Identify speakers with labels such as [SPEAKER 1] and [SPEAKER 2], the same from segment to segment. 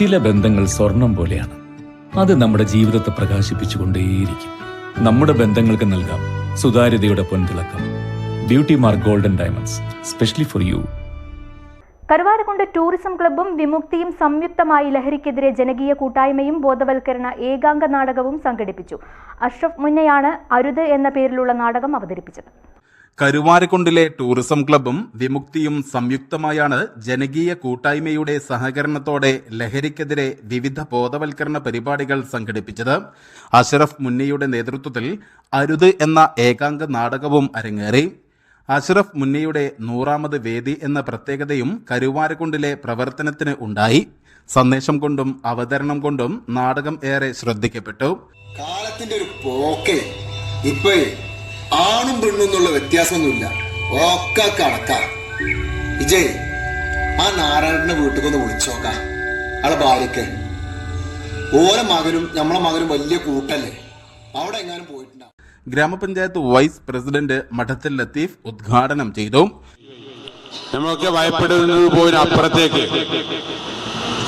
[SPEAKER 1] ചില ബന്ധങ്ങൾ സ്വർണം പോലെയാണ്. അത് നമ്മുടെ ജീവിതത്തെ പ്രകാശിപ്പിച്ചുകൊണ്ടേയിരിക്കും. നമ്മുടെ ബന്ധങ്ങൾക്ക് നൽകാം സുതാര്യതയുടെ പൊൻതിളക്കം. Beauty mark golden diamonds specially for you
[SPEAKER 2] Karuvarakund tourism ക്ലബ്ബും വിമുക്തിയും സംയുക്തമായി ലഹരിക്കെതിരെ ജനകീയ കൂട്ടായ്മയും ബോധവൽക്കരണ ഏകാംഗ നാടകവും സംഘടിപ്പിച്ചു. അഷ്റഫ് മുന്നയാണ് അരുത് എന്ന പേരിലുള്ള നാടകം അവതരിപ്പിച്ചത്.
[SPEAKER 3] കരുവാരക്കുണ്ടിലെ ടൂറിസം ക്ലബ്ബും വിമുക്തിയും സംയുക്തമായാണ് ജനകീയ കൂട്ടായ്മയുടെ സഹകരണത്തോടെ ലഹരിക്കെതിരെ വിവിധ ബോധവൽക്കരണ പരിപാടികൾ സംഘടിപ്പിച്ചത്. അഷറഫ് മുന്നയുടെ നേതൃത്വത്തിൽ അരുത് എന്ന ഏകാംഗ നാടകവും അരങ്ങേറി. അഷറഫ് മുന്നയുടെ നൂറാമത് വേദി എന്ന പ്രത്യേകതയും കരുവാരക്കുണ്ടിലെ പ്രവർത്തനത്തിന് ഉണ്ടായി. സന്ദേശം കൊണ്ടും അവതരണം കൊണ്ടും നാടകം ഏറെ ശ്രദ്ധിക്കപ്പെട്ടു.
[SPEAKER 4] കാലത്തിന്റെ ഒരു പോക്കേ. ഇപ്പൊ ആണും പെണ്ണും എന്നുള്ള വ്യത്യാസമൊന്നുമില്ല. ഒക്കെ കണക്കാ. വിജയ് ആ നാരായണന്റെ വീട്ടിൽ ഒന്ന് വിളിച്ചോക്കാം. ആളെ ഭാര്യക്ക് ഓരോ മകനും നമ്മളെ മകനും വലിയ കൂട്ടല്ലേ. അവിടെ എങ്ങാനും പോയിട്ടുണ്ടാവും
[SPEAKER 3] ഗ്രാമപഞ്ചായത്ത് വൈസ് പ്രസിഡന്റ് മഠത്തിൽ ലത്തീഫ് ഉദ്ഘാടനം ചെയ്തു.
[SPEAKER 5] നമ്മളൊക്കെ ഭയപ്പെടുന്നത് പോയിന് അപ്പുറത്തേക്ക്.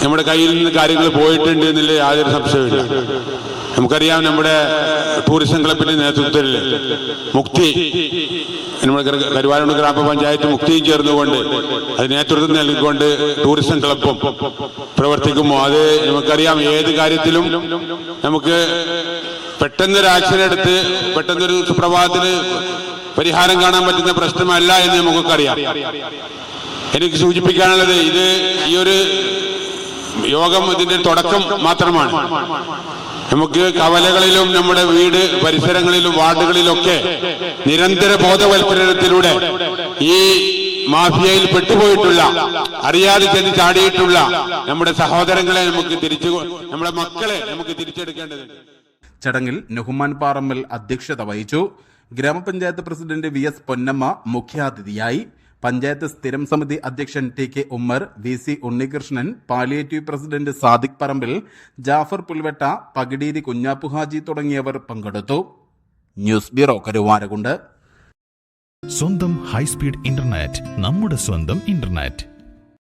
[SPEAKER 5] നമ്മുടെ കയ്യിൽ നിന്ന് കാര്യങ്ങൾ പോയിട്ടുണ്ട് എന്നുള്ള യാതൊരു സംശയമില്ല നമുക്കറിയാം നമ്മുടെ ടൂറിസം ക്ലബിന്റെ നേതൃത്വത്തിൽ മുക്തി നമ്മുടെ കരു- കരുവാരൂർ ഗ്രാമപഞ്ചായത്ത് മുക്തിയും ചേർന്നുകൊണ്ട് അത് നേതൃത്വം നൽകിക്കൊണ്ട് ടൂറിസം ക്ലബും പ്രവർത്തിക്കുമോ? അത് നമുക്കറിയാം ഏത് കാര്യത്തിലും നമുക്ക് പെട്ടെന്നൊരു ആക്ഷൻ എടുത്ത് പെട്ടെന്നൊരു സുപ്രഭാതത്തിന് പരിഹാരം കാണാൻ പറ്റുന്ന പ്രശ്നമല്ല എന്ന് നമുക്കറിയാം. എനിക്ക് സൂചിപ്പിക്കാനുള്ളത് ഇത് ഈ ഒരു യോഗം ഇതിന്റെ തുടക്കം മാത്രമാണ്. നമുക്ക് കവലകളിലും നമ്മുടെ വീട് പരിസരങ്ങളിലും വാർഡുകളിലൊക്കെ നിരന്തര ബോധവൽക്കരണത്തിലൂടെ ഈ മാഫിയയിൽ പെട്ടുപോയിട്ടുള്ള അറിയാതെ ചെന്ന് ചാടിയിട്ടുള്ള നമ്മുടെ സഹോദരങ്ങളെ നമുക്ക് തിരിച്ചു നമ്മുടെ മക്കളെ നമുക്ക് തിരിച്ചെടുക്കേണ്ടതുണ്ട്.
[SPEAKER 3] ചടങ്ങിൽ നഹുമാൻ പാറമ്മൽ അധ്യക്ഷത വഹിച്ചു. ഗ്രാമപഞ്ചായത്ത് പ്രസിഡന്റ് വി എസ് പൊന്നമ്മ മുഖ്യാതിഥിയായി പഞ്ചായത്ത് സ്ഥിരം സമിതി അധ്യക്ഷൻ T K Ummer V C Unnikrishnan palliative president Sadiq Parambil Jafar Pulvetta Pakideeri Kunjappuhaji തുടങ്ങിയവർ പങ്കെടുത്തു. News bureau Karuvarakund.
[SPEAKER 6] സ്വന്തം ഹൈസ്പീഡ് ഇന്റർനെറ്റ് നമ്മുടെ സ്വന്തം ഇന്റർനെറ്റ്.